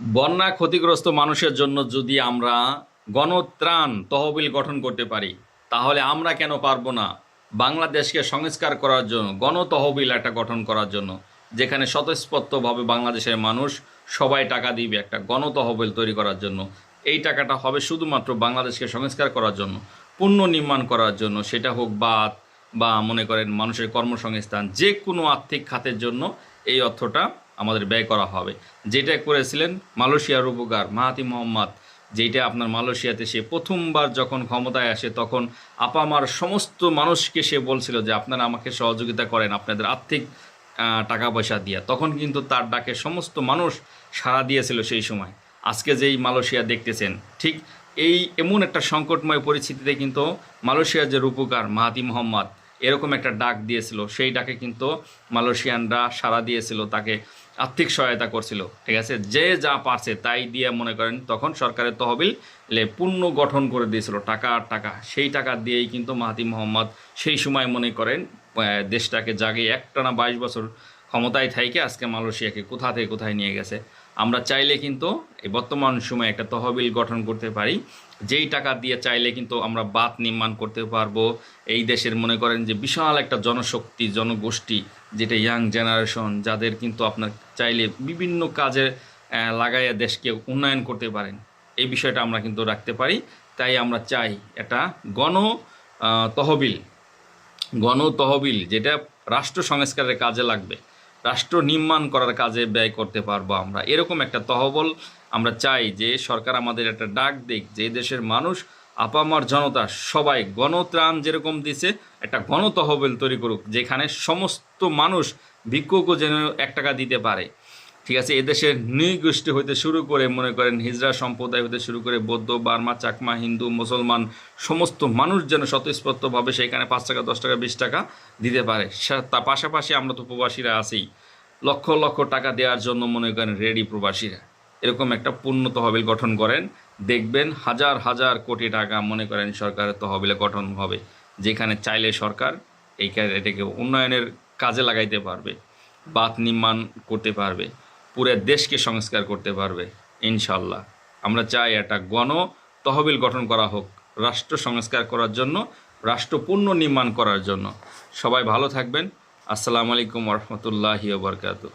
বন্যা ক্ষতিগ্রস্ত মানুষের জন্য যদি আমরা গণত্রাণ তহবিল গঠন করতে পারি, তাহলে আমরা কেন পারব না বাংলাদেশকে সংস্কার করার জন্য, গণতহবিল একটা গঠন করার জন্য, যেখানে স্বতঃস্ফূর্তভাবে বাংলাদেশের মানুষ সবাই টাকা দিবে একটা গণতহবিল তৈরি করার জন্য। এই টাকাটা হবে শুধুমাত্র বাংলাদেশকে সংস্কার করার জন্য, পুণ্য নির্মাণ করার জন্য, সেটা হোক বাদ বা মনে করেন মানুষের কর্মসংস্থান, যে কোনো আর্থিক খাতের জন্য এই অর্থটা আমাদের ব্যয় করা হবে। যেটা করেছিলেন মালয়েশিয়ার উপকার মাহাতি মোহাম্মদ। যেটা আপনার মালয়েশিয়াতে সে প্রথমবার যখন ক্ষমতায় আসে, তখন আপামার সমস্ত মানুষকে সে বলছিল যে, আপনারা আমাকে সহযোগিতা করেন, আপনাদের আর্থিক টাকা পয়সা দিয়া। তখন কিন্তু তার ডাকে সমস্ত মানুষ সাড়া দিয়েছিল সেই সময়। আজকে যেই মালয়েশিয়া দেখতেছেন, ঠিক এই এমন একটা সংকটময় পরিস্থিতিতে কিন্তু মালয়েশিয়ার যে রূপকার মাহাতি মোহাম্মদ, এরকম একটা ডাক দিয়েছিল। সেই ডাকে কিন্তু মালয়েশিয়ানরা সাড়া দিয়েছিল, তাকে আর্থিক সহায়তা করছিল, ঠিক আছে? যে যা পারছে তাই দিয়ে মনে করেন তখন সরকারের তহবিল পূর্ণ গঠন করে দিয়েছিল, টাকা আর টাকা। সেই টাকা দিয়েই কিন্তু মাহাতি মোহাম্মদ সেই সময় মনে করেন দেশটাকে জাগে একটানা বাইশ বছর ক্ষমতায় থাইকে আজকে মালয়েশিয়াকে কোথা থেকে কোথায় নিয়ে গেছে। আমরা চাইলে কিন্তু এই বর্তমান সময়ে একটা তহবিল গঠন করতে পারি। যেই টাকা দিয়ে চাইলে কিন্তু আমরা বাঁধ নির্মাণ করতে পারব। এই দেশের মনে করেন যে বিশাল একটা জনশক্তি, জনগোষ্ঠী, যেটা ইয়াং জেনারেশন যাদের কিন্তু আপনার চাইলে বিভিন্ন কাজে লাগাইয়া দেশকে উন্নয়ন করতে পারেন। এই বিষয়টা আমরা কিন্তু রাখতে পারি। তাই আমরা চাই একটা গণ তহবিল। গণ তহবিল, যেটা রাষ্ট্র সংস্কারের কাজে লাগবে। রাষ্ট্র নির্মাণ করার কাজে ব্যয় করতে পারব আমরা। এরকম একটা তহবল আমরা চাই যে সরকার আমাদের একটা ডাক দিক, যে দেশের মানুষ, আপামার জনতা সবাই গণত্রাণ যেরকম দিছে, একটা গণতহবিল তৈরি করুক, যেখানে সমস্ত মানুষ ভিক্ষুকও যেন এক টাকা দিতে পারে। ঠিক আছে, এদেশের নৃগোষ্ঠী হইতে শুরু করে, মনে করেন হিজড়া সম্প্রদায় হইতে শুরু করে বৌদ্ধ, বার্মা, চাকমা, হিন্দু, মুসলমান, সমস্ত মানুষ যেন স্বতঃস্ফূর্তভাবে সেখানে পাঁচ টাকা, দশ টাকা, বিশ টাকা দিতে পারে। তার পাশাপাশি আমরা তো প্রবাসীরা আছি। লক্ষ লক্ষ টাকা দেওয়ার জন্য মনে করেন রেডি প্রবাসীরা। এরকম একটা পূর্ণ তহবিল গঠন করেন। দেখবেন হাজার হাজার কোটি টাকা মনে করেন সরকারের তহবিলে গঠন হবে, যেখানে চাইলে সরকার এই এটাকে উন্নয়নের কাজে লাগাইতে পারবে, বাঁধ নির্মাণ করতে পারবে। পুরো দেশকে সংস্কার করতে পারবে ইনশাল্লাহ আমরা চাই একটা গণ তহবিল গঠন করা হোক, রাষ্ট্র সংস্কার করার জন্য, রাষ্ট্র পূর্ণ নির্মাণ করার জন্য। সবাই ভালো থাকবেন। আসসালামু আলাইকুম রহমতুল্লাহি বরকাতু